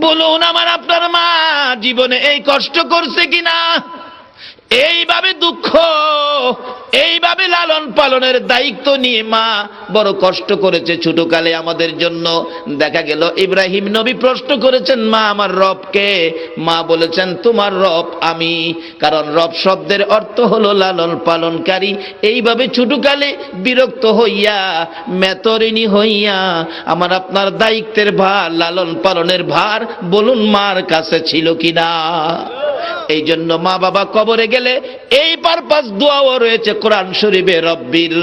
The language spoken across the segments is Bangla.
বলুন আমার আপনার মা জীবনে এই কষ্ট করছে কিনা? এইভাবে দুঃখ এইভাবে লালন পালনের দায়িত্ব নিয়ে মা বড় কষ্ট করেছে ছোটকালে আমাদের জন্য। দেখা গেল ইব্রাহিম নবী প্রশ্ন করেছেন, মা, আমার রবকে? মা বলেছেন, তোমার রব আমি। কারণ রব শব্দের অর্থ হলো লালন পালনকারী। এইভাবে ছোটকালে বিরক্ত হইয়া, মেতরিণী হইয়া, আমার আপনার দায়িত্বের ভার, লালন পালনের ভার বলুন মার কাছে ছিল কিনা? এই জন্য মা বাবা কবরে গেলে এই পারপাস দোয়াও রয়েছে কোরআন শরীফে রব্বির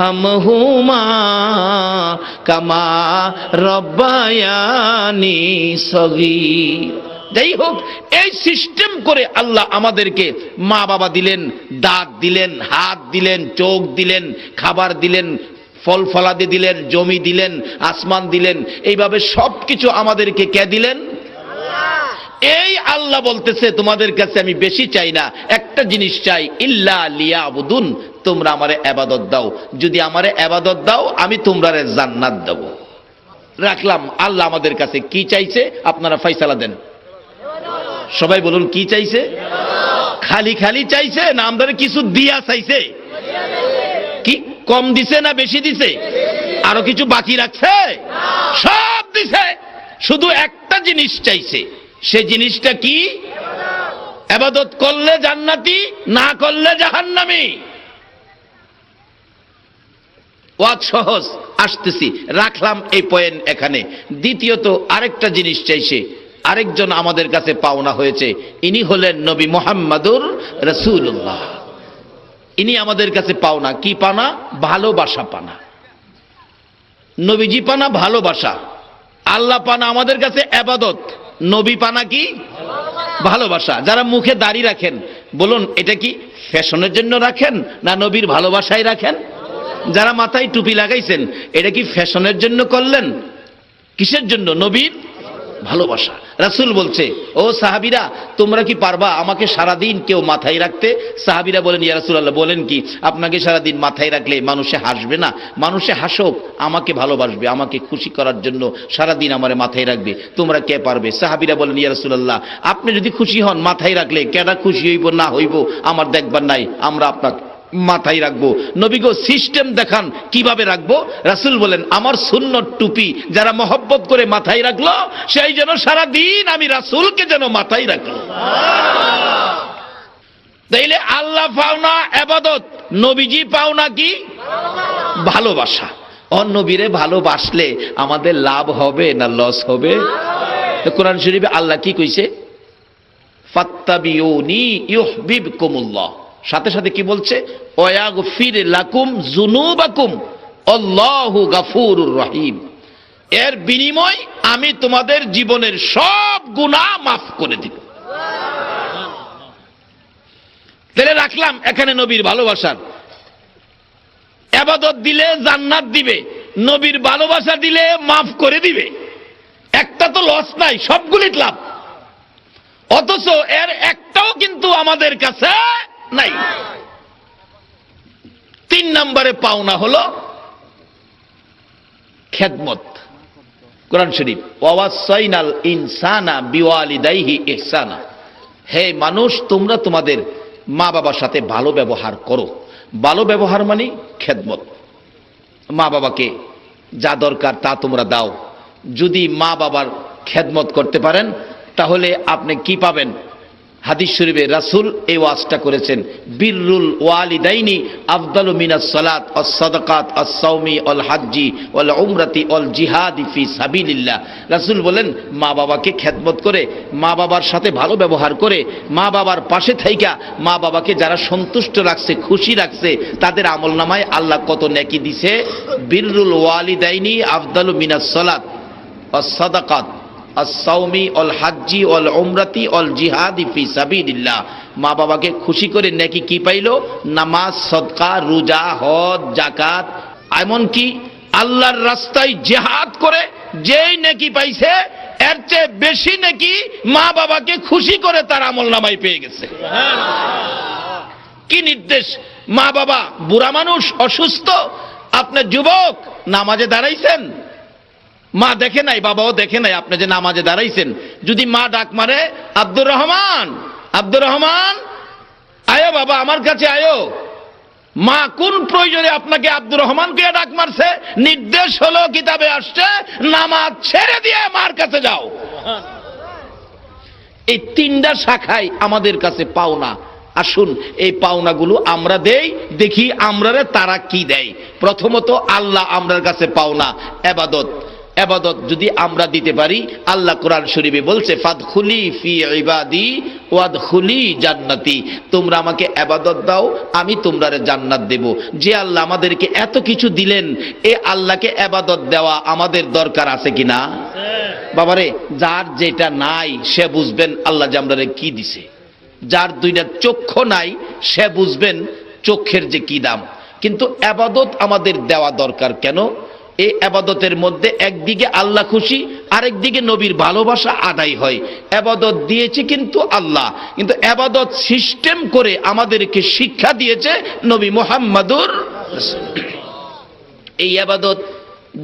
হামহুমা কামা রব্বায়ানি সগি যাই হোক, এই সিস্টেম করে আল্লাহ আমাদেরকে মা বাবা দিলেন, দাঁত দিলেন, হাত দিলেন, চোখ দিলেন, খাবার দিলেন, ফল ফলাদি দিলেন, জমি দিলেন, আসমান দিলেন, এইভাবে সব কিছু আমাদেরকে কে দিলেন? এই আল্লাহ বলতেছে, তোমাদের কাছে আমি বেশি চাই না। একটা জিনিস চাই, ইল্লা লিয়া আবুদুন তোমরা আমারে আবাদত দাও। যদি আমারে আবাদত দাও, আমি তোমরা জান্নাত দেব। রাখলাম, আল্লাহ আমাদের কাছে কি চাইছে, আপনারা ফয়সালা দেন। সবাই বলুন, কি চাইছে? খালি খালি চাইছে, না আমাদের কিছু দিয়া চাইছে? কি, কম দিছে না বেশি দিছে? আরও কিছু বাকি রাখছে? সব দিছে। শুধু একটা জিনিস চাইছে। সে জিনিসটা কি? আবাদত করলে জান্নাতি, না করলে জাহান্নামি। ওয়াজ সহজ, আসতেছি। রাখলাম এই পয়েন্ট এখানে। দ্বিতীয়ত, আরেকটা জিনিস চাইছে। আরেকজন আমাদের কাছে পাওনা হয়েছে। ইনি হলেন নবী মোহাম্মদুর রসুল্লাহ ইনি আমাদের কাছে পাওনা। কি পানা? ভালোবাসা পানা। নবীজি পানা ভালোবাসা। আল্লাহ পানা আমাদের কাছে আবাদত নবী পানা কি? ভালোবাসা। যারা মুখে দাড়ি রাখেন, বলুন, এটা কি ফ্যাশনের জন্য রাখেন না নবীর ভালোবাসায় রাখেন? যারা মাথায় টুপি লাগাইছেন, এটা কি ফ্যাশনের জন্য করলেন? কিসের জন্য? নবীর ভালোবাসা। রাসুল বলছে, ও সাহাবিরা, তোমরা কি পারবা আমাকে সারাদিন কেউ মাথায় রাখতে? সাহাবিরা বলেন, ইয়া রাসূলুল্লাহ, বলেন কি, আপনাকে সারাদিন মাথায় রাখলে মানুষে হাসবে না? মানুষে হাসুক, আমাকে ভালোবাসবে, আমাকে খুশি করার জন্য সারাদিন আমার মাথায় রাখবে। তোমরা কে পারবে? সাহাবিরা বলেন, ইয়া রাসূলুল্লাহ, আপনি যদি খুশি হন, মাথায় রাখলে কেডা খুশি হইব, না হইব, আমার দেখবার নাই, আমরা আপনাকে মাথায় রাখব। নবীগো সিস্টেম দেখান, কীভাবে রাখব? রাসুল বলেন, আমার শূন্য টুপি যারা মহব্বত করে মাথায় রাখল, সেই যেন সারা দিন আমি রাসুলকে যেন মাথায় রাখল তাইলে আল্লাহ পাওনা আবাদত, নবীজি পাওনা কি? ভালোবাসা। অন্নবীরে ভালোবাসলে আমাদের লাভ হবে না লস হবে? কোরআন শরীফে আল্লাহ কি কইছে? ফাত্তাবিউনি ইউহবিবকুমুল্লাহ। সাথে সাথে কি বলছে? লাকুম জুনুবাকুম আল্লাহু গাফুরুর এর বিনিময় আমি তোমাদের জীবনের সব গুনাহ মাফ করে দিব। তাহলে রাখলাম, এখানে নবীর ভালোবাসার। আবাদত দিলে জান্নাত দিবে, নবীর ভালোবাসা দিলে মাফ করে দিবে। একটা তো লস নাই সবগুলি লাভ। অথচ এর একটাও কিন্তু আমাদের কাছে নাই। তিন নম্বরে পাওনা হলো খেদমত, কোরআন শরীফ। ওয়াসাইনাল ইনসানা বিওয়ালিদাইহি ইহসানা। হে মানুষ, তোমরা তোমাদের মা বাবার সাথে ভালো ব্যবহার করো। ভালো ব্যবহার মানে খেদমত। মা বাবাকে যা দরকার তা তোমরা দাও। যদি মা বাবার খেদমত করতে পারেন, তাহলে আপনি কি পাবেন? হাদিস শরীফে রাসূল এই ওয়াজটা করেছেন বিররুল ওয়ালিদাইনি আফদালু মিনাস সালাত আস সাদাকাত আস সাওমি অল হাজ্জি অল উমরাতি অল জিহাদি ফি সাবিলিল্লাহ। রাসূল বলেন মা বাবাকে খেদমত করে মা বাবার সাথে ভালো ব্যবহার করে মা বাবার পাশে থাইকা মা বাবাকে যারা সন্তুষ্ট রাখছে, খুশি রাখছে, তাদের আমল নামায় আল্লাহ কত নেকি দিছে? বিররুল ওয়ালিদাইনি আফদালু মিনাস সালাত আস সাদাকাত। আসাউমি অল হাজ্জি অল ওমরাতি অল জিহাদি ফি সাবিলিল্লাহ। মা বাবাকে খুশি করে নাকি কি পাইলো? নামাজ, সদকা, রোজা, হজ জাকাত এমনকি আল্লাহর রাস্তায় জেহাদ করে যেই নাকি পাইছে, এর চেয়ে বেশি নাকি মা বাবাকে খুশি করে তার আমল নামাই পেয়ে গেছে। কি নির্দেশ? মা বাবা, বুড়া মানুষ, অসুস্থ আপনার যুবক, নামাজে দাঁড়াইছেন? মা দেখে নাই, বাবাও দেখে নাই, আপনি যে নামাজে দাঁড়াইছেন। যদি মা ডাক মারে, আব্দুর রহমান আব্দুর রহমান, আয়ো বাবা, আমার কাছে আয়ো। মা কোন প্রয়োজনে আপনাকে আব্দুর রহমানকে ডাক মারছে? নির্দেশ হলো, কিতাবে আসছে, নামাজ ছেড়ে দিয়ে মার কাছে যাও। এই তিনটা শাখায় আমাদের কাছে পাওনা। আসুন, এই পাওনাগুলো আমরা দেই, দেখি আমরারে তারা কি দেয়। প্রথমত আল্লাহ আমরার কাছে পাওনা, এবাদত। এবাদত যদি আমরা দিতে পারি, আল্লাহ কোরআন শরীফে বলছে, ফাদখুলি ফি ইবাদি ওয়াদখুলি জান্নাতি। তোমরা আমাকে এবাদত দাও, আমি তোমরারে জান্নাত দেব। যে আল্লাহ আমাদেরকে এত কিছু দিলেন, এ আল্লাহকে এবাদত দেওয়া আমাদের দরকার আছে কিনা? বাবারে, যার যেটা নাই, সে বুঝবেন আল্লাহ জামরারে কি দিছে। যার দুইটা চক্ষু নাই, সে বুঝবেন চক্ষের যে কি দাম। কিন্তু আবাদত আমাদের দেওয়া দরকার কেন? এই আবাদতের মধ্যে একদিকে আল্লাহ খুশি, আরেকদিকে নবীর ভালোবাসা আদায় হয়। আবাদত দিয়েছে কিন্তু আল্লাহ। কিন্তু আবাদত সিস্টেম করে আমাদেরকে শিক্ষা দিয়েছে নবী মোহাম্মদুর এই আবাদত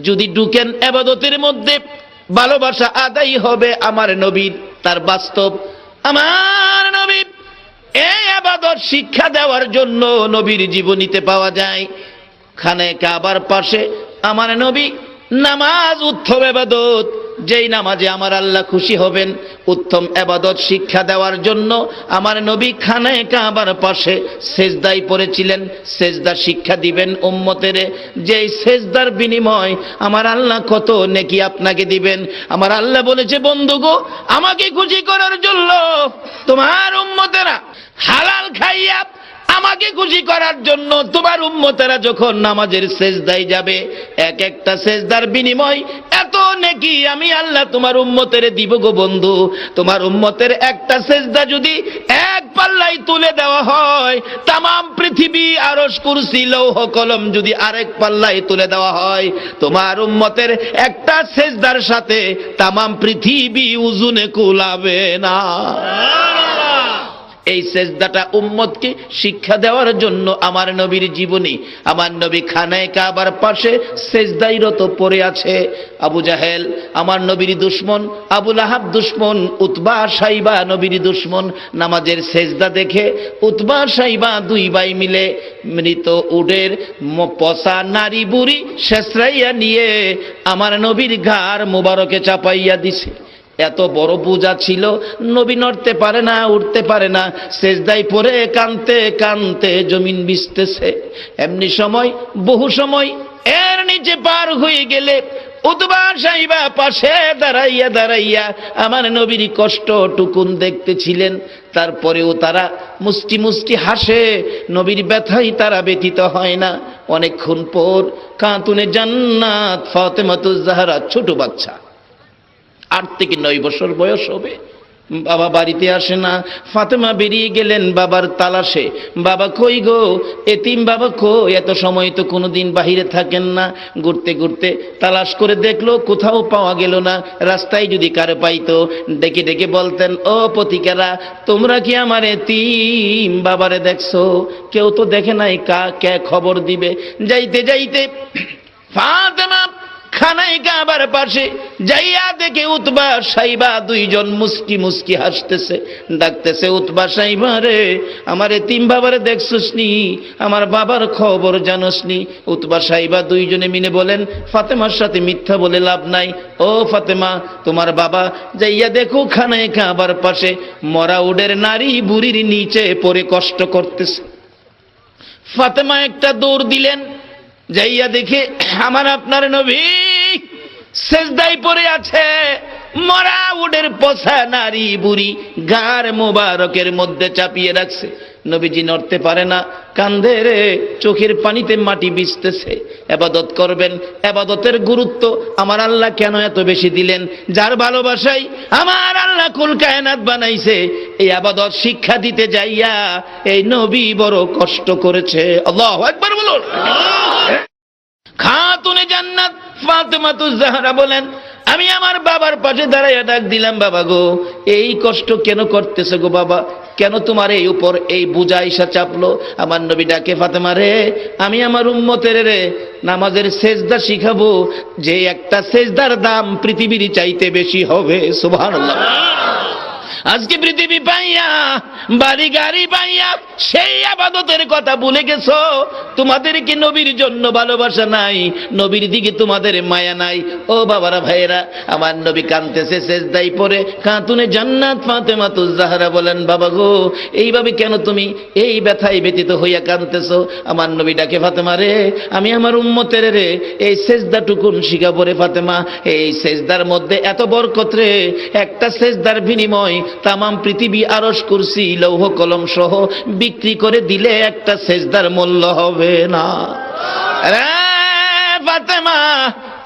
যদি ঢুকেন, আবাদতের মধ্যে ভালোবাসা আদায় হবে আমার নবীর, তার বাস্তব। আমার নবী এই আবাদত শিক্ষা দেওয়ার জন্য নবীর জীবনীতে পাওয়া যায়। খানে কাবার পাশে আমার নবী নামাজ উত্তম এবাদত। যেই নামাজে আমার আল্লাহ খুশি হবেন, উত্তম এবাদত শিক্ষা দেওয়ার জন্য আমার নবী খানায় কাবার পাশে সেজদাই পড়েছিলেন, সেজদা শিক্ষা দিবেন উম্মতেরে। যেই সেজদার বিনিময় আমার আল্লাহ কত নেকি আপনাকে দিবেন। আমার আল্লাহ বলেছে, বন্ধু গো, আমাকে খুশি করার জন্য তোমার উম্মতেরা হালাল খাইয়া আমাকে খুশি করার জন্য তোমার উম্মতেরা যখন নামাজের সেজদাই যাবে, এক একটা সেজদার বিনিময়, এত নেকি আমি আল্লাহ তোমার উম্মতের দিব গো বন্ধু। তোমার উম্মতের একটা সেজদা যদি এক পাল্লাই তুলে দেওয়া হয়, তামাম পৃথিবী আরস কুরসি, লৌহ কলম যদি আরেক পাল্লাই তুলে দেওয়া হয়, তোমার উম্মতের একটা সেজদার সাথে তামাম পৃথিবী উজুনে কুলাবে না। এই সেজদাটা উম্মতকে শিক্ষা দেওয়ার জন্য আমার নবীর জীবনী, আমার নবী খানায় কাবার পাশে সেজদাইরত পড়ে আছে। আবু জাহেল, আমার নবীর দুশ্মন আবুল আহাব দুশ্মন, উতবা সাইবা নবীর দুশ্মন, নামাজের সেজদা দেখে উতবা সাইবা দুই ভাই মিলে মৃত উডের পচা নারী বুড়ি শেষরাইয়া নিয়ে আমার নবীর ঘাড় মোবারকে চাপাইয়া দিছে। এত বড় পূজা ছিল, নবী নড়তে পারে না উঠতে পারে না। সেজদাই পরে কানতে কানতে জমিন বিছতেছে এমনি সময়, বহু সময়, এর নিচে পার হয়ে গেলে উতবা সাইবা পাশে দাঁড়াইয়া দাঁড়াইয়া আমার নবীর কষ্ট টুকুন দেখতেছিলেন। তারপরেও তারা মুষ্টি মুষ্টি হাসে, নবীর ব্যথাই তারা ব্যতীত হয় না। অনেকক্ষণ পর, কাঁতুনে জান্নাত, ফাতেমাতুজ জাহরা, ছোট বাচ্চা। আট থেকে নয় বছর বয়স হবে। বাবা বাড়িতে আসে না। ফাতেমা বেরিয়ে গেলেন বাবার তালাশে। বাবা কই গো? এতিম বাবা কো এত সময় তো কোনোদিন বাহিরে থাকেন না। ঘুরতে ঘুরতে তালাশ করে দেখল, কোথাও পাওয়া গেল না। রাস্তায় যদি কারও পাইতো, ডেকে ডেকে বলতেন, ও পতিকারা তোমরা কি আমার এতিম বাবারে দেখছ? কেউ তো দেখে নাই কা, কে খবর দিবে? যাইতে যাইতে ফাতেমা খানায় কাবার পাশে যাইয়া দেখে উতবা সাইবা দুইজন মুস্কি মুস্কি হাসতেছে। ডাকতেছে, উতবা সাইবা রে, আমার তিন বাবারে দেখছস নি আমার বাবার খবর জানোস নি উতবা সাইবা দুইজনে মিলে বলেন, ফাতেমার সাথে মিথ্যা বলে লাভ নাই। ও ফাতেমা, তোমার বাবা যাইয়া দেখো খানায় কাবার পাশে মরা উডের নারী বুড়ির নিচে পড়ে কষ্ট করতেছে। ফাতেমা একটা দৌড় দিলেন যাইয়া দেখি আমার আপনার নবী সেজদাই পড়ে আছে। মরা উডের পচা নারী বুড়ি গার মোবারকের মধ্যে চাপিয়ে রাখছে। নবীজি নড়তে পারে না কান্দে রে চোখের পানিতে মাটি বিছতেছে এবাদত করবেন এবাদতের গুরুত্ব আমার আল্লাহ কেন এত বেশি দিলেন? যার ভালোবাসাই আমার আল্লাহ কুল কায়নাত বানাইছে। এই আবাদত শিক্ষা দিতে যাইয়া এই নবী বড় কষ্ট করেছে। আল্লাহ একবার বলুন। খাতুনে জান্নাত ফাতেমাতুজ জাহরা বলেন আমি আমার বাবার পাশে দাঁড়াইয়া ডাক দিলাম, বাবা গো, এই কষ্ট কেন করতেছে গো বাবা? কেন তোমার এই উপর এই বুঝা ইসা চাপলো? আমার নবী ডাকে, ফাতেমা রে, আমি আমার উম্মতের রে, নামাজের সেজদা শিখাবো। যে একটা সেজদার দাম পৃথিবীর চাইতে বেশি হবে, সুবহানাল্লাহ। আজকে পৃথিবী পাইয়া, বাড়ি গাড়ি পাইয়া সেই আবাদতের কথা ভুলে গেছ? তোমাদের কি নবীর জন্য ভালোবাসা নাই? নবীর দিকে তোমাদের মায়া নাই? ও বাবারা ভাইয়েরা, আমার নবী কানতেছে শেষদাই পরে কাঁতুনে জান্নাত ফাতেমা জাহারা বলেন, বাবা গো, এইভাবে কেন তুমি এই ব্যথায় ব্যতীত হইয়া কানতেছো আমার নবী ডাকে, ফাতেমা রে, আমি আমার উম্মতের রে, এই সেজদা টুকুন শিখা পরে ফাতেমা। এই সেজদার মধ্যে এত বরকত রে, একটা সেজদার বিনিময় তামাম পৃথিবী আরস করছি লৌহ কলম সহ বিক্রি করে দিলে একটা সেজদার মূল্য হবে না। রে ফাতেমা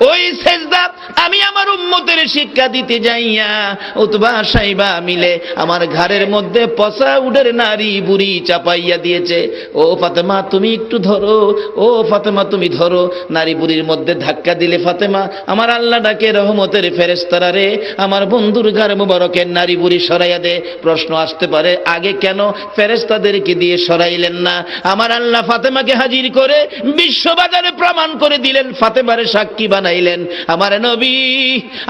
ওই সেজদা আমি আমার উম্মতের শিক্ষা দিতে যাইয়া উতবা সাইবা মিলে আমার ঘরের মধ্যে পচা উডের নারী বুড়ি চাপাইয়া দিয়েছে। ও ফাতেমা, তুমি একটু ধরো। ও ফাতেমা, তুমি ধরো। নারী বুড়ির মধ্যে ধাক্কা দিলে ফাতেমা, আমার আল্লাহ ডাকে রহমতের ফেরেস্তারা রে, আমার বন্ধুর ঘর মুবারকের নারী বুড়ি সরাইয়া দে। প্রশ্ন আসতে পারে, আগে কেন ফেরেস্তাদেরকে দিয়ে সরাইলেন না? আমার আল্লাহ ফাতেমাকে হাজির করে বিশ্ববাজারে প্রমাণ করে দিলেন। ফাতেমারে সাক্ষী বানাইলেন। আমার নবী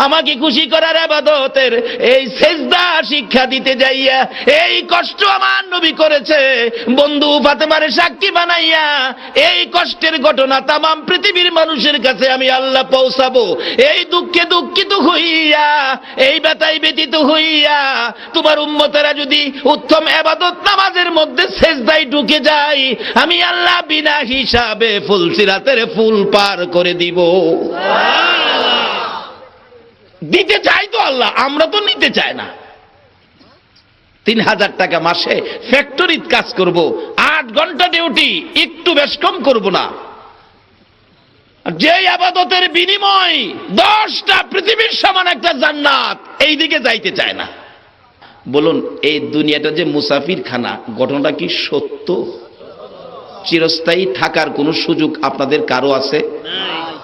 আমাকে খুশি করার আবাদতের এই সেজদা শিক্ষা দিতে যাইয়া, এই কষ্ট আমার নবী করেছে। বন্ধু ফাতেমারে সাক্ষী বানাইয়া, এই কষ্টের ঘটনা তামাম পৃথিবীর মানুষের কাছে আমি আল্লাহ পৌঁছাবো। এই দুঃখে দুঃখিত হইয়া, এই ব্যথায় ব্যতীত হইয়া, তোমার উম্মতেরা যদি উত্তম এবাদত নামাজের মধ্যে সেজদায় ঢুকে যায়, আমি আল্লাহ বিনা হিসাবে ফুলসিরাতের ফুল পার করে দিব। দিতে চাই তো আল্লাহ, আমরা তো নিতে চাই না। তিন হাজার টাকা মাসে ফ্যাক্টরিত কাজ করব, আট ঘণ্টা ডিউটি, একটু বেশ কম করব না। যে আবাদতের বিনিময়, দশটা পৃথিবীর সমান একটা জান্নাত এই দিকে যাইতে চায় না। বলুন, এই দুনিয়াটা যে মুসাফির খানা ঘটনাটা কি সত্য? চিরস্থায়ী থাকার কোনো সুযোগ আপনাদের কারও আছে?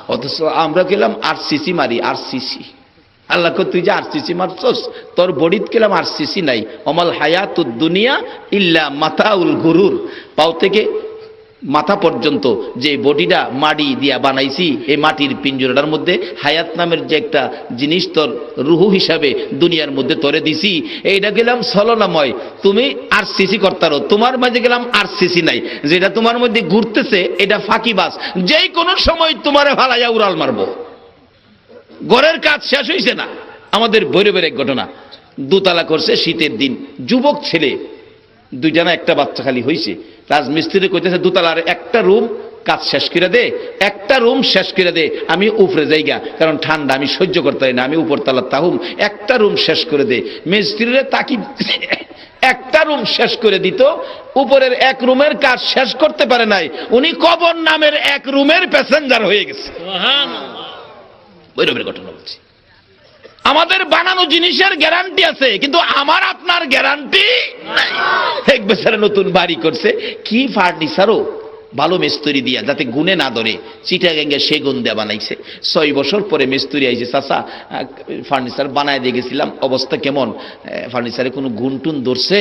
অথচ আমরা গেলাম আর সিসি মারি আর সিসি আল্লাহ তুই যে আর সিসি মারছস, তোর বডিত গেলাম আর সিসি নাই। অমল হায়াত দুনিয়া ইল্লা মাতাউল গুরুর। পাও থেকে মাথা পর্যন্ত যে বডিটা মাটি দিয়া বানাইছি, এই মাটির পিঞ্জরাটার মধ্যে হায়াত নামের যে একটা জিনিস তোর রুহু হিসাবে দুনিয়ার মধ্যে তরে দিছি এইটা গেলাম ছলনাময়। তুমি আর সিসি করতারো তোমার মাঝে গেলাম আর সিসি নাই। যেটা তোমার মধ্যে ঘুরতেছে, এটা ফাঁকিবাস যেই কোনো সময় তোমারে ভালাইয়া উড়াল মারবো। ঘরের কাজ শেষ হয়েছে না। আমাদের ভৈরবের এক ঘটনা। দোতলা করছে শীতের দিন। যুবক ছেলে, দুইটা না একটা বাচ্চা খালি হয়েছে রাজমিস্ত্রি কইতেছে দুতলার একটা রুম কাজ শেষ করে দে একটা রুম শেষ করে দে আমি উপরে যাইগা কারণ ঠান্ডা আমি সহ্য করতে পারি না আমি উপর তালার তাহুম একটা রুম শেষ করে দে। মিস্ত্রিরে তাকি একটা রুম শেষ করে দিত উপরের এক রুমের কাজ শেষ করতে পারে নাই উনি কবর নামের এক রুমের প্যাসেঞ্জার হয়ে গেছে। ঘটনা বলছি। আমাদের বানানো জিনিসের গ্যারান্টি আছে, কিন্তু আমার আপনার গ্যারান্টি এক বেচারা নতুন বাড়ি করছে, কি ফার্নিচারও ভালো মিস্তুরি দিয়া, যাতে গুনে না ধরে চিটা গ্যাঙ্গে সেগুন দেয়া বানাইছে। ছয় বছর পরে মিস্তুরি আইছে, চাচা ফার্নিচার বানায় দিয়ে গেছিলাম, অবস্থা কেমন? ফার্নিচারে কোনো গুণ টুন ধরছে?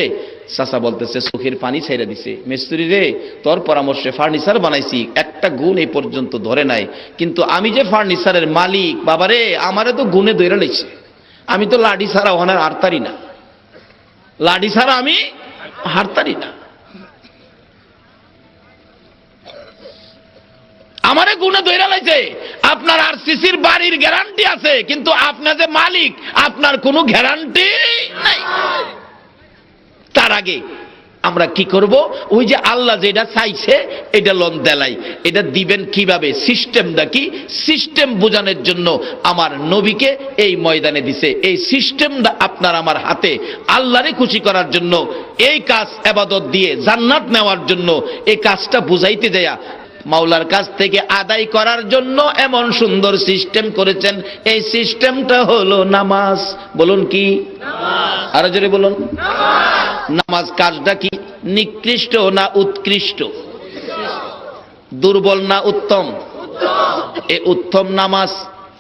চাচা বলতেছে, চোখের পানি ছেড়ে দিছে। মিস্তুরি রে, তোর পরামর্শে ফার্নিচার বানাইছি একটা গুণ এই পর্যন্ত ধরে নাই। কিন্তু আমি যে ফার্নিচারের মালিক, বাবারে, আমারে তো গুণে ধরে লাইছে। আমি তো লাডি ছাড়া ওখানে হারতারি না। লাডি ছাড়া আমি হারতারি না। আমারে গুণে ধরে লাইছে। আপনার আর সিসির বাড়ির গ্যারান্টি আছে, কিন্তু আপনার যে মালিক, আপনার কোনো গ্যারান্টি নাই। তার আগে আমরা কি করব? ওই যে আল্লাহ যেটা চাইছে, এটা লোন দেলাই। এটা দিবেন কীভাবে? সিস্টেমটা কি? সিস্টেম বোঝানোর জন্য আমার নবীকে এই ময়দানে দিছে। এই সিস্টেমটা আপনার আমার হাতে। আল্লাহরে খুশি করার জন্য এই কাজ আবাদত দিয়ে জান্নাত নেওয়ার জন্য এই কাজটা বুঝাইতে দেয়া মাওলার কাছ থেকে আদায় করার জন্য এমন সুন্দর সিস্টেম করেছেন। এই সিস্টেমটা হলো নামাজ। বলুন কি? আরও জোরে বলুন। নামাজ। কাজটা কি? নিকৃষ্ট না উৎকৃষ্ট? দুর্বল না উত্তম? এ উত্তম নামাজ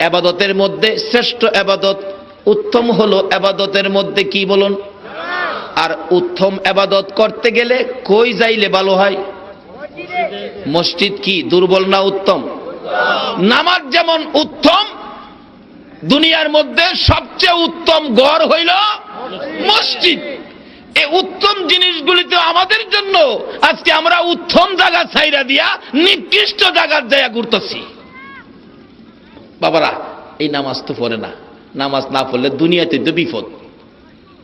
আবাদতের মধ্যে শ্রেষ্ঠ আবাদত। উত্তম হলো আবাদতের মধ্যে কি বলুন? আর উত্তম আবাদত করতে গেলে কই যাইলে ভালো হয়? মসজিদ কি? দুর্বল না উত্তম? নামাজ যেমন উত্তম, দুনিয়ার মধ্যে সবচেয়ে উত্তম গড় হইল মসজিদ। এই উত্তম জিনিসগুলিতে আমাদের জন্য আজকে আমরা উত্তম জায়গা ছাইরা দিয়া নিকৃষ্ট জায়গার জায়গা ঘুরতেছি। বাবারা, এই নামাজ তো পড়ে না। নামাজ না পড়লে দুনিয়াতে তো বিপদ।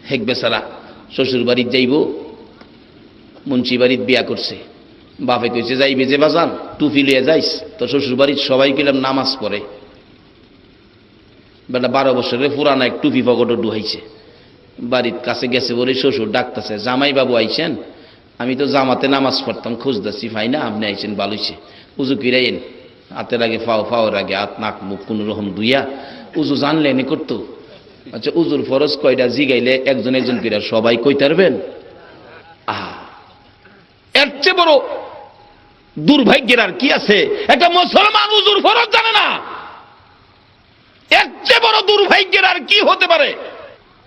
হেক বেচারা শ্বশুর বাড়ির যাইব মুন্সি বাড়ির বিয়া করছে। বাপে কইছে, যাইবে যে বাজান টুপি লিয়ে যাইস। তো শ্বশুর বাড়ির সবাই গেলাম নামাজ পড়ে। বেটা বারো বছরের পুরানা এক টুপি পকেটও ডুহাইছে। বাড়ির কাছে গেছে বলে শ্বশুর ডাকতেছে জামাই বাবু আইছেন? আমি তো জামাতে নামাজ পড়তাম, খুঁজতেছি, ভাই না, আপনি আইছেন ভালোইছে উজু কিরাইন হাতের আগে ফাও, ফাওয়ার আগে হাত, নাক, মুখ, কোনো রকম দুইয়া উজু জানলে এনে করতো। আচ্ছা উজুর ফরজ কয়টা জিগাইলে একজন একজন কিরা সবাই কইতে পারবেন আহা! এর চেয়ে বড় দুর্ভাগ্যের আর কি আছে? একটা মুসলমান উজুর ফরজ জানে না। এর চেয়ে বড় দুর্ভাগ্যের আর কি হতে পারে?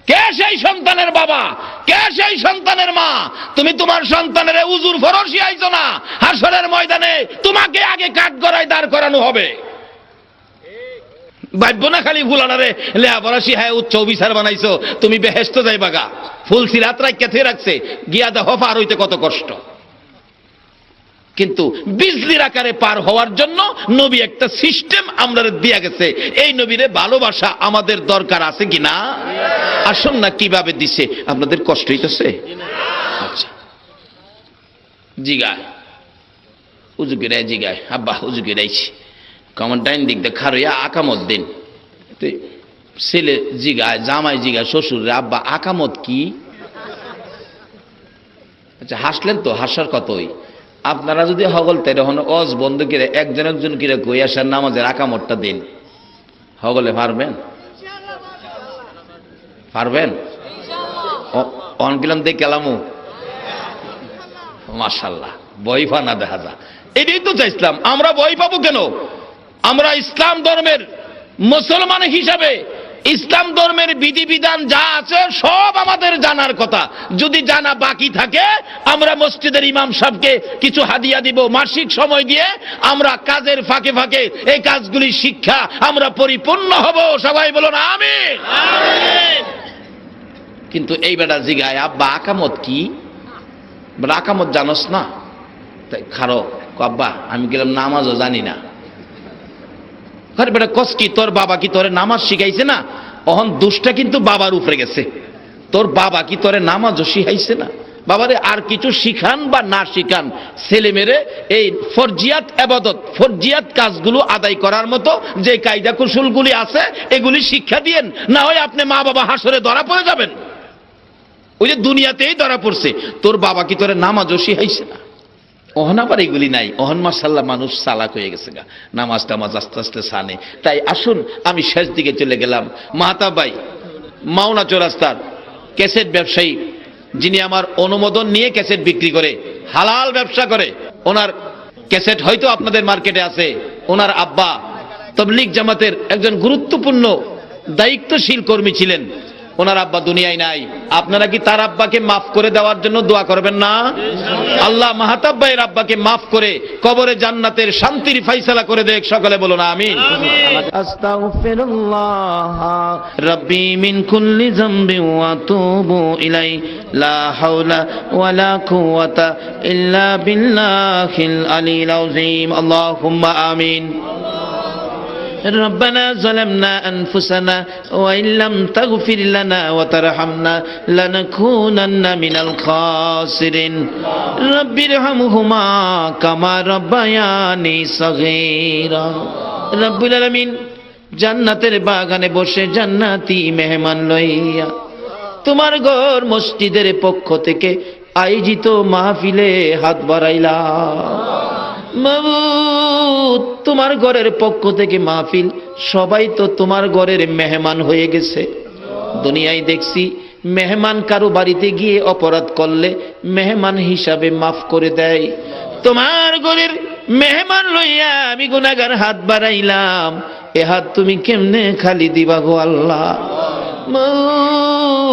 কে সেই সন্তানের বাবা? কে সেই সন্তানের মা? তুমি তোমার সন্তানের উজুর ফরসি আইছো না? হাসরের ময়দানে তোমাকে আগে কাঠ গড়ায় দাঁড় করানো হবে। ভাবব না খালি ফুলানারে লেহা ফরাসি হ্যাঁ উচ্চ বিচার বানাইছো। তুমি বেহেস্ত যাই বাগা ফুল সিরাত রাখিয়া থে রাখছে। গিয়া দেহ পার হইতে কত কষ্ট। কিন্তু বিজলির আকারে পার হওয়ার জন্য নবী একটা সিস্টেম আমরা দিয়া গেছে। এই নবীরে ভালোবাসা আমাদের দরকার আছে কি না আসুন না, কীভাবে দিছে? আপনাদের কষ্ট হইতেছে? আচ্ছা। জিগায়। উজু গিরায় জিগায়। আব্বা উজু গিরাইছি কমন টাইম দিক দিয়ে খারইয়া আকামত দিন। ছেলে জিগায়, জামাই জিগায়, শ্বশুর আব্বা, আকামত কি? আচ্ছা হাসলেন তো, হাসার কতই? আপনারা যদি হগল তেরে হন অজ বন্ধ করে, একজন একজন করে কই আসার নামাজের আকামতটা দিন। হগলে পারবেন? পারবেন অনকিলাম দেখ গেলামু মাশাল্লাহ বই ফানা দেখা যা এটাই তো চাইছিলাম আমরা বই পাবো কেন? আমরা ইসলাম ধর্মের মুসলমান হিসাবে ইসলাম ধর্মের বিধিবিধান যা আছে, সব আমাদের জানার কথা। যদি জানা বাকি থাকে, আমরা মসজিদের ইমাম সাহেবকে কিছু হাদিয়া দিব। মাসিক সময় দিয়ে আমরা কাজের ফাঁকে ফাঁকে এই কাজগুলি শিক্ষা আমরা পরিপূর্ণ হব। সবাই বলুন আমি কিন্তু এই বেটা জিগায়, আব্বা, আকামত কি? আকামত জানোস না? তাই খারো আব্বা, আমি গেলাম নামাজও জানি না। বেটা তোর বাবা কি তোরে নামাজ শিখাইছে না? অহন দুষ্টা কিন্তু বাবার উপরে গেছে। তোর বাবা কি তোরে নামাজও শিখাইছে না? বাবারে, আর কিছু শিখান বা না শিখান ছেলে মেরে এই ফরজিয়াত আবাদত, ফরজিয়াত কাজগুলো আদায় করার মতো যে কায়দা কৌশলগুলি আছে, এগুলি শিক্ষা দিয়েন। না হয় আপনি মা বাবা হাসরে ধরা পড়ে যাবেন। ওই যে দুনিয়াতেই ধরা পড়ছে। তোর বাবা কি তোরে নামাজও শিখাইছে না? অহন আবার এগুলি নাই। অহন মাসাল্লাহ মানুষ চালাক হয়ে গেছে গা। নামাজ টামাজ আস্তে আস্তে সানে। তাই আসুন, আমি শেষ দিকে চলে গেলাম। মাহাতাবাই মাওনা চৌরাস্তার ক্যাসেট ব্যবসায়ী, যিনি আমার অনুমোদন নিয়ে ক্যাসেট বিক্রি করে, হালাল ব্যবসা করে, ওনার ক্যাসেট হয়তো আপনাদের মার্কেটে আছে। ওনার আব্বা তবলিক জামাতের একজন গুরুত্বপূর্ণ, দায়িত্বশীল কর্মী ছিলেন। ওনার আব্বা দুনিয়ায় নাই। আপনারা কি তার আব্বাকে মাফ করে দেওয়ার জন্য দোয়া করবেন না? আল্লাহ মাহাতাব্বাইয়ের আব্বাকে মাফ করে কবরে জান্নাতের শান্তির ফাইসালা করে দেখ সকলে বলুন আমিন। আস্তাগফিরুল্লাহ। রাব্বি মিন কুল্লি যামবি ওয়া আতুবু ইলাই। লা হাওলা ওয়ালা কুওয়াতা ইল্লা বিল্লাহিল আলিল আযীম। আল্লাহুম্মা আমিন। ربنا ظلمنا أنفسنا وإن لم تغفر لنا وترحمنا لنكونن من الخاسرين رب ارحمهما كما ربياني صغيرا رب العالمين জান্নাতের বাগানে বসে জান্নাতি মেহমান লইয়া তোমার ঘর মসজিদের পক্ষ থেকে আয়োজিত মাহফিলে হাত বাড়াইলা মাবুদ তোমার ঘরের পক্ষ থেকে মাহফিল, সবাই তো তোমার ঘরের মেহমান হয়ে গেছে। দুনিয়ায় দেখছি মেহমান কারও বাড়িতে গিয়ে অপরাধ করলে মেহমান হিসাবে মাফ করে দেয়। তোমার ঘরের মেহমান লইয়া আমি গুনাগার হাত বাড়াইলাম। এ হাত তুমি কেমনে খালি দিবা গো আল্লাহ?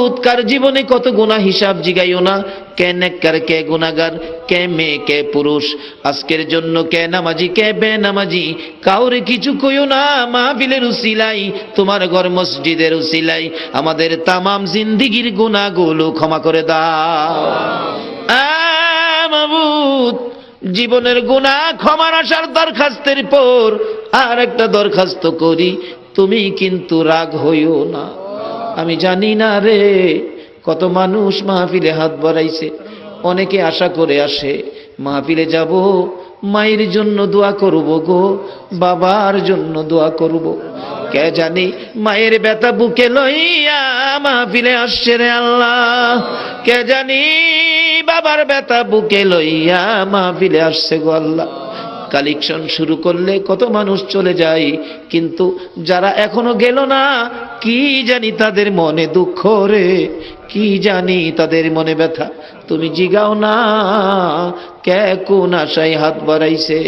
মৌত কার জীবনে কত গুণা হিসাব জিগাইও না? কে নেককার, কে গুনাগার কে মেয়ে, কে পুরুষ? আজকের জন্য কে নামাজি, কে বে নামাজি কাউরে কিছু কইও না, মাহফিলের উসিলাই, তোমার ঘর মসজিদের উসিলাই। আমাদের তামাম জিন্দিগির গুনাহগুলো ক্ষমা করে দাও। মাবুদ জীবনের গুনাহ ক্ষমার আসার দরখাস্তের পর আর একটা দরখাস্ত করি, তুমি কিন্তু রাগ হইও না। আমি জানি না রে, কত মানুষ মাহফিলে হাত বাড়াইছে। অনেকে আশা করে আসে, মাহফিলে যাব, মায়ের জন্য দোয়া করব গো, বাবার জন্য দোয়া করব। কে জানি মায়ের ব্যথা বুকে লইয়া মাহফিলে আসছে রে আল্লাহ। কে জানি বাবার ব্যথা বুকে লইয়া মাহফিলে আসছে গো আল্লাহ। কালেকশন শুরু করলে কত মানুষ চলে যায়। কিন্তু যারা এখনও গেল না কি জানি তাদের মনে দুঃখ রে কি জানি তাদের মনে ব্যথা। তুমি জিগাও না কে কোন আশায় হাত বাড়াইছে।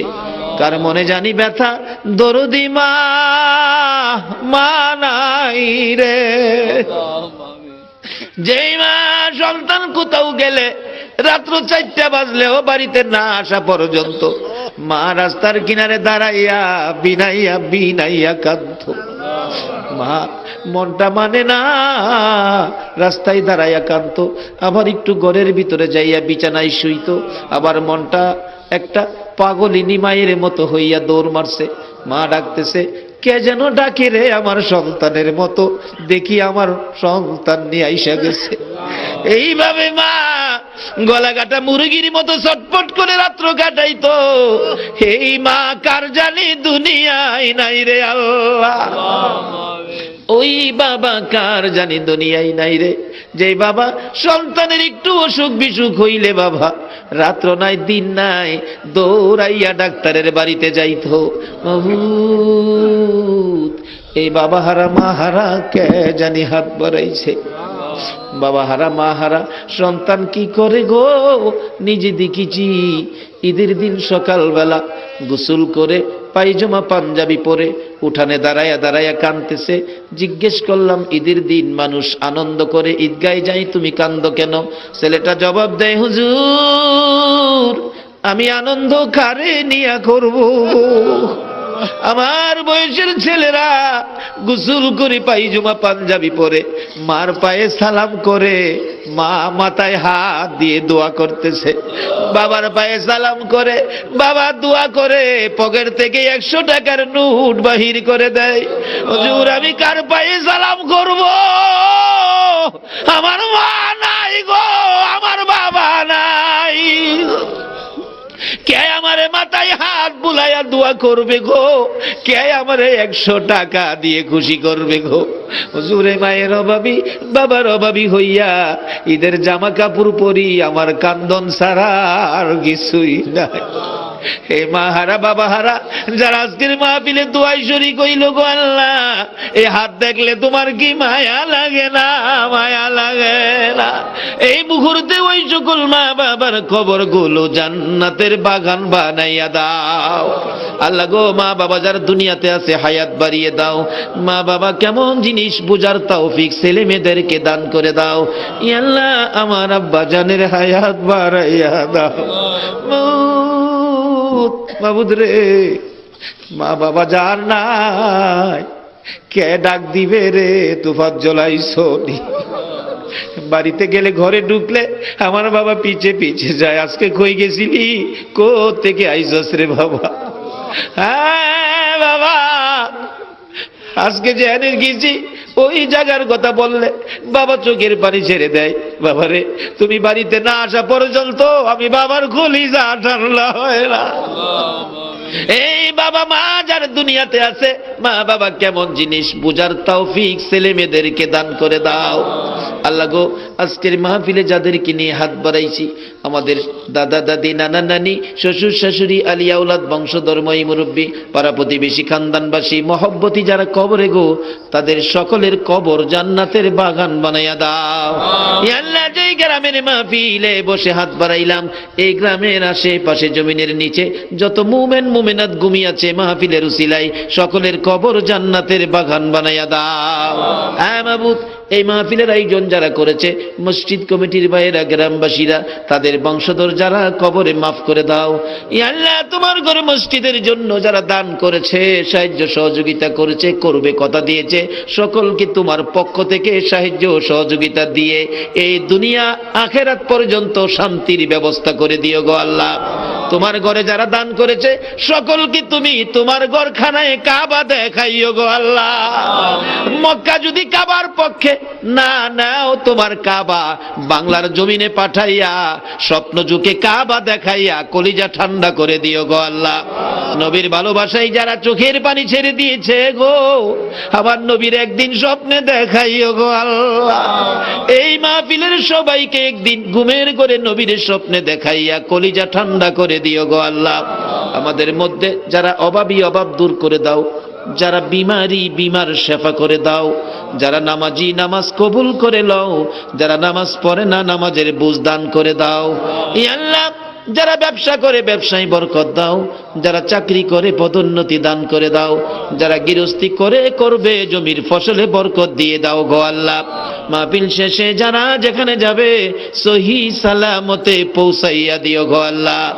কার মনে জানি ব্যথা দরদি মা মা নাই রে। যেই মা সন্তান কোথাও গেলে রাত্র চারটা বাজলেও বাড়িতে না আসা পর্যন্ত। মা রাস্তার কিনারে দাঁড়াইয়া বিনাইয়া বিনাইয়া কাঁদত। মা, মনটা মানে না, রাস্তায় দাঁড়াইয়া কান্ত আবার একটু ঘরের ভিতরে যাইয়া বিছানায় শুইত। আবার মনটা একটা পাগলিনী মায়ের মতো হইয়া দৌড় মারছে। মা ডাকতেছে, কে যেন ডাকে রে আমার সন্তানের মতো? দেখি আমার সন্তান নিয়ে আইসা গেছে। এইভাবে মা গলা কাটা মুরগির মতো চটপট করে রাত্র কাটাইতো। এই মা কার জানি দুনিয়ায় নাই রে আল্লাহ। ওই বাবা কার জানি দুনিয়ায় নাই রে। যে বাবা সন্তানের একটু অসুখ বিসুখ হইলে বাবা, রাত্র নাই, দিন নাই, দৌড়াইয়া ডাক্তারের বাড়িতে যাইত। এই বাবা হারা মা হারা কে জানি হাত বাড়াইছে। বাবা হারা, মা হারা, সন্তান কি করে গো? নিজে দেখিছি, ঈদের দিন সকালবেলা গোসল করে পায়জামা, পাঞ্জাবি পরে উঠানে দাঁড়ায়া দাঁড়ায়া কানতেছে। জিজ্ঞেস করলাম, ঈদের দিন মানুষ আনন্দ করে ঈদগায় যাই তুমি কান্দ কেন? ছেলেটা জবাব দেয়, হুজুর, আমি আনন্দ কারে নিয়া করব? আমার বয়সের ছেলেরা গোসল করে পাইজমা পাঞ্জাবি পরে, মার পায়ে সালাম করে, মা মাথায় হাত দিয়ে দোয়া করতেছে। বাবার পায়ে সালাম করে, বাবা দোয়া করে, পকেট থেকে একশো টাকার নোট বাহির করে দেয়। হুজুর, আমি কার পায়ে সালাম করব? আমার মা নাই গো, আমার বাবা নাই। কে আমারে মাথায় হাত বুলাইয়া দোয়া করবে গো? কে আমারে একশো টাকা দিয়ে খুশি করবে গো? হুজুরে মায়ের অভাবী, বাবার অভাবী হইয়া ঈদের জামা কাপড় পরি, আমার কান্দন ছাড়া আর কিছুই নাই। হে মা হারা, বাবা হারা, যারা আজকের মাহফিলে দোয়াই শরিক হইল গো আল্লাহ এই হাত দেখলে তোমার কি মায়া লাগে না, মায়া লাগে না? এই মুহূর্তে ওই সকল মা বাবার খবরগুলো জান্নাতের বাগান বানাইয়া দাও। আল্লাহ গো, মা বাবা যার দুনিয়াতে আছে, হায়াত বাড়িয়ে দাও। মা বাবা কেমন জিনিস বুঝার তৌফিক ছেলে মেয়েদেরকে দান করে দাও। ইয়াল্লাহ, আমার আব্বা জানের হায়াত বাড়াইয়া দাও। মাবুদ, রে। মা বাবা যার নাই কে ডাক দিবে রে তুফাত জ্বলাই সোনি? বাড়িতে গেলে ঘরে ঢুকলে আমার বাবা পিছে পিছে যায় আজকে কই গেছিলি? কো থেকে আইসস রে বাবা? হ্যাঁ বাবা আজকে যে গিয়েছি, ওই জায়গার কথা বললে, বাবা চোখের পানি ছেড়ে দেয়। বাবারে তুমি বাড়িতে না আসা পর্যন্ত আমি বাবার যা ঠান্ডা হয় না। এই বাবা মা যার দুনিয়াতে আছে, মা বাবা কেমন জিনিস, বুঝার তৌফিক ছেলে মেয়েদেরকে দান করে দাও। আল্লাহ গো আজকের মাহফিলে যাদেরকে নিয়ে হাত বাড়াইছি আমাদের দাদা দাদি নানা নানি শ্বশুর শাশুড়ি আলিয়া উলাদ বংশধর্মী মুরব্বী পাড়া প্রতিবেশী খানদানবাসী মহব্বতী যারা কবরে গো তাদের সকলের কবর জান্নাতের বাগান বানাইয়া দাও। আল্লাহ যেই গ্রামের মাহফিলে বসে হাত বাড়াইলাম এই গ্রামের আশেপাশে জমিনের নিচে যত মুমেন মুমেনাত ঘুমিয়াছে মাহফিলের উসিলাই সকলের কবর জান্নাতের বাগান বানাইয়া দাও। হ্যাঁ মাহবুদ এই মাহফিলের আয়োজন যারা করেছে, মসজিদ কমিটির বাইরা, গ্রামবাসীরা, তাদের বংশধর যারা, কবরে মাফ করে দাও। আল্লাহ, তোমার ঘরে মসজিদের জন্য যারা দান করেছে, সাহায্য সহযোগিতা করেছে, করবে কথা দিয়েছে, সকলকে তোমার পক্ষ থেকে সাহায্য সহযোগিতা দিয়ে এই দুনিয়া আখেরাত পর্যন্ত শান্তির ব্যবস্থা করে দিও গো আল্লাহ। তোমার ঘরে যারা দান করেছে, সকলকে তুমি তোমার ঘরখানায় কাবা দেখাইও গো আল্লাহ। মক্কা যদি কাবার পক্ষে না, নাও তোমার কাবা। বাংলার জমিনে পাঠাইয়া স্বপ্ন যুগে কাবা দেখাইয়া, কলিজা ঠান্ডা করে দিও গো আল্লাহ। নবীর ভালোবাসায় যারা চোখের পানি ছেড়ে দিয়েছে গো, আবার নবীর একদিন স্বপ্নে দেখাইও গো আল্লাহ। এই মাহফিলের সবাইকে একদিন ঘুমের করে নবীর স্বপ্নে দেখাইয়া, কলিজা ঠান্ডা করে দিও গো আল্লাহ। আমাদের মধ্যে যারা অভাবী অভাব দূর করে দাও যারা বিমারি বিমার সেফা করে দাও, যারা নামাজি নামাজ কবুল করে লও, যারা নামাজ পড়ে না নামাজের বুঝদান করে দাও। আল্লাহ যারা ব্যবসা করে, ব্যবসায় বরকত দাও। যারা চাকরি করে, পদোন্নতি দান করে দাও। যারা গৃহস্থী করে, করবে, জমির ফসলে বরকত দিয়ে দাও গো আল্লাহ। মাহফিল শেষে যারা যেখানে যাবে, সহি সালামতে পৌঁছাইয়া দিও গো আল্লাহ।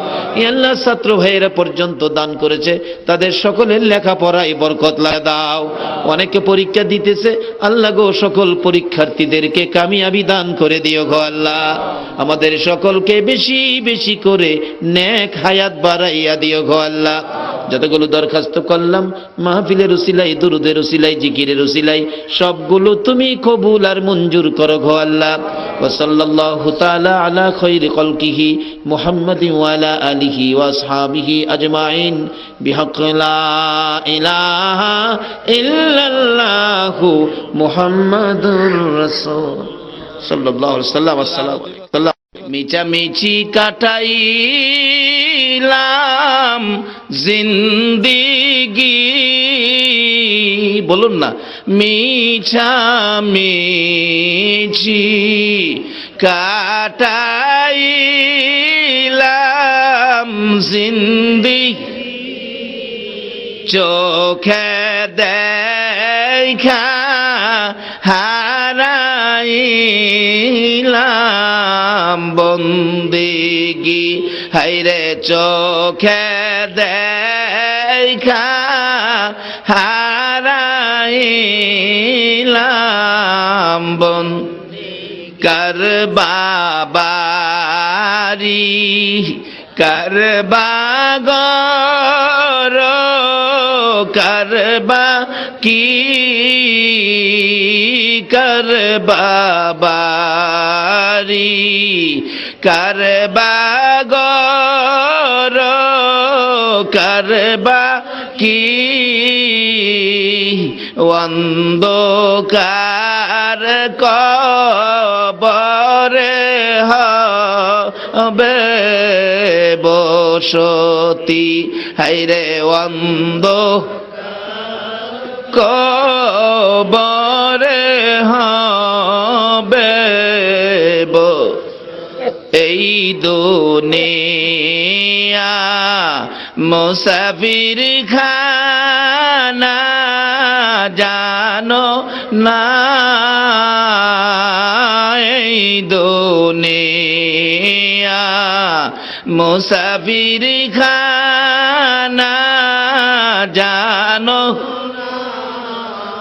আল্লাহ ছাত্র ভাইয়েরা পর্যন্ত দান করেছে। তাদের সকলের লেখাপড়ায় বরকত লাগা দাও। অনেকে পরীক্ষা দিতেছে, আল্লাহ গো সকল পরীক্ষার্থীদেরকে কামিয়াবি দান করে দিও গো আল্লাহ। আমাদের সকলকে বেশি বেশি করে নেক হায়াত বাড়াইয়া দিও গো আল্লাহ। যতগুলো দরখাস্ত করলাম, মাহফিলের উসিলাই দুরুদের উসিলাই জিকিরের উসিলাই সবগুলো তুমি কবুল আর মঞ্জুর করো গো আল্লাহ। ওয়াসাল্লাল্লাহু তাআলা আলা খায়রি কলকিহি মুহাম্মাদিন ওয়া আলা আলিহি ওয়া আসহাবিহি আজমাইন। বিহাক্ক লা ইলাহা ইল্লাল্লাহু মুহাম্মাদুর রাসূল। সাল্লাল্লাহু আলাইহি ওয়াসাল্লাম আসসালামু আলাইকুম মিচামিচি কাটাইলাম জিন্দিগি। বলুন না মিছামিছি কাটাইলাম জিন্দি। চোখে দেখা হারাইলাম বন্দিগি হাইরে চোখে দেখা হারাইলাম বন কার বাবারি করবাগর করবা কি করবাবারি করবাগর করবা কি? অন্ধকার কবরে হবে বসতি। হাইরে অন্ধ কবরে হবে এই দুনিয়া মুসাফির খানা জানো না? এই দুনিয়া মুসাফির খানা